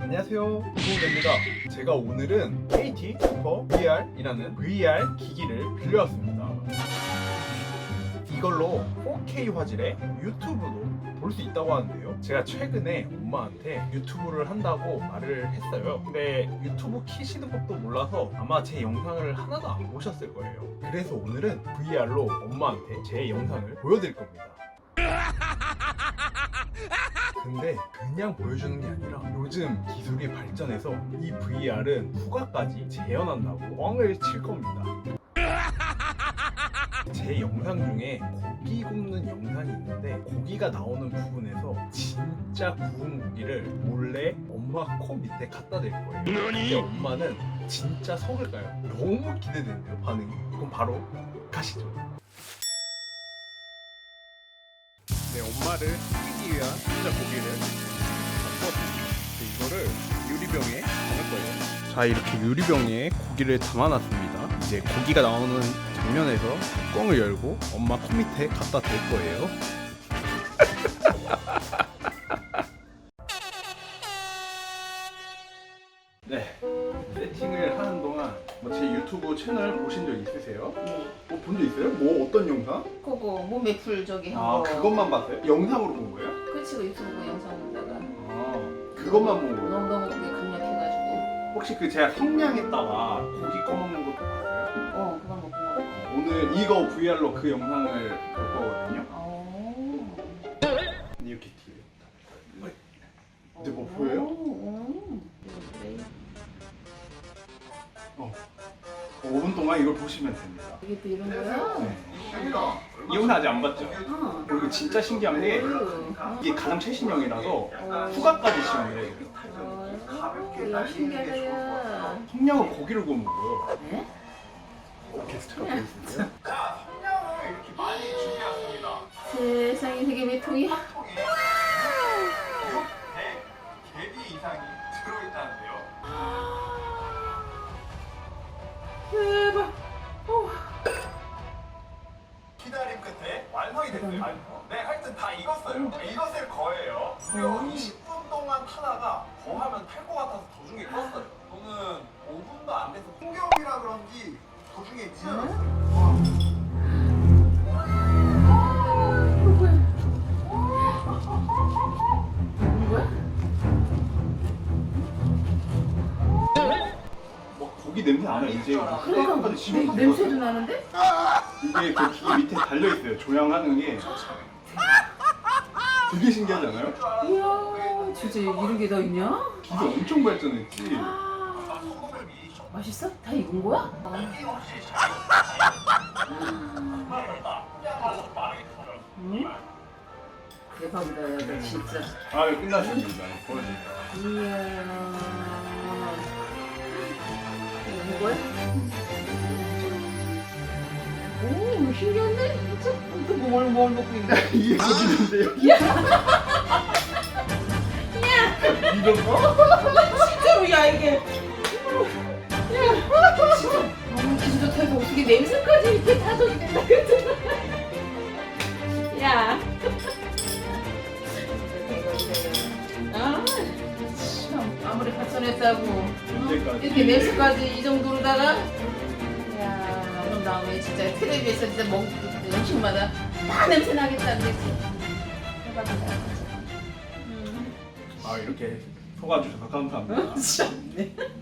안녕하세요. 구호입니다. 제가 오늘은 KT 슈퍼 VR이라는 VR 기기를 빌려왔습니다. 이걸로 4K 화질의 유튜브도 볼 수 있다고 하는데요. 제가 최근에 엄마한테 유튜브를 한다고 말을 했어요. 근데 유튜브 키시는 법도 몰라서 아마 제 영상을 하나도 안 보셨을 거예요. 그래서 오늘은 VR로 엄마한테 제 영상을 보여드릴 겁니다 근데 그냥 보여주는 게 아니라 요즘 기술이 발전해서 이 VR은 후각까지 재현한다고 뻥을 칠 겁니다. 제 영상 중에 고기 굽는 영상이 있는데 고기가 나오는 부분에서 진짜 구운 고기를 몰래 엄마 코 밑에 갖다 댈 거예요. 근데 엄마는 진짜 속을까요? 너무 기대되는데요 반응이. 그럼 바로 가시죠. 네, 엄마를 튀기기 위한 진짜 고기를 갖고 이거를 유리병에 담을 거예요. 자, 이렇게 유리병에 고기를 담아놨습니다. 이제 고기가 나오는 장면에서 뚜껑을 열고 엄마 코 밑에 갖다 댈 거예요. 유튜브 채널 보신 적 있으세요? 네. 뭐 본 적 있어요? 뭐 어떤 영상? 그거 몸에 풀 저기 한 아, 거. 그것만 봤어요? 영상으로 본 거예요? 그치 그 유튜브 영상 보다가 아, 그것만 본 거예요? 너무 너무 그게 강력해가지고. 혹시 그 제가 성냥에다가 고기 꺼먹는 것도 봤어요? 어 그건 먹고 먹어. 오늘 이거 VR로 그 영상을 볼 거거든요. 어. 이렇게 뒤에. 이제 뭐 보여요? 어. 어. 5분 동안 이걸 보시면 됩니다. 이게 또 이런 거야? 네. 이 영상 아직 안 봤죠? 어. 그리고 진짜 신기한 게 어. 이게 가장 최신형이라서 후각까지 지원을 해요. 어. 야 신기하다 야. 성냥은 고기를 구워 먹어요. 네? 게스트가 보이시네요. 세상에 되게 외통이야. 대박. 어. 기다림 끝에 완성이 됐어요. 대단해. 네, 하여튼 다 익었어요. 네, 익었을 거예요. 무려 음. 20분 동안 타다가 더 하면 탈 것 같아서 도중에 껐어요. 저는 5분도 안 돼서 풍경이라 그런지 도중에 찢어졌어요. 고기 냄새 안 나요. 이제 후각까지 지금 그러니까 냄새도 나는데? 이게 그 기계 밑에 달려 있어요. 조향하는 게 되게 신기하지 않아요? 이야 진짜 이런 게 다 있냐? 기계 엄청 발전했지. 아, 맛있어? 다 익은 거야? 응? 대박이다 야너 진짜 아, 끝났습니다. 보여드릴게요. 이야 거 뭐야? 오 신기한데? 진짜 또뭘 뭘 먹고 있나? 이게 고기인데요? 이거 뭐? 진짜로 야 이게 야 진짜 너무 기분 좋다고 어떻게 냄새까지 이렇게 타적이 된다 언제까지? 이렇게 냄새까지 이 정도로다가 야 그럼 다음에 진짜 텔레비에서 진짜 먹 음식마다 다 냄새 나겠다는. 음. 아, 이렇게 속아주셔서 감사합니다.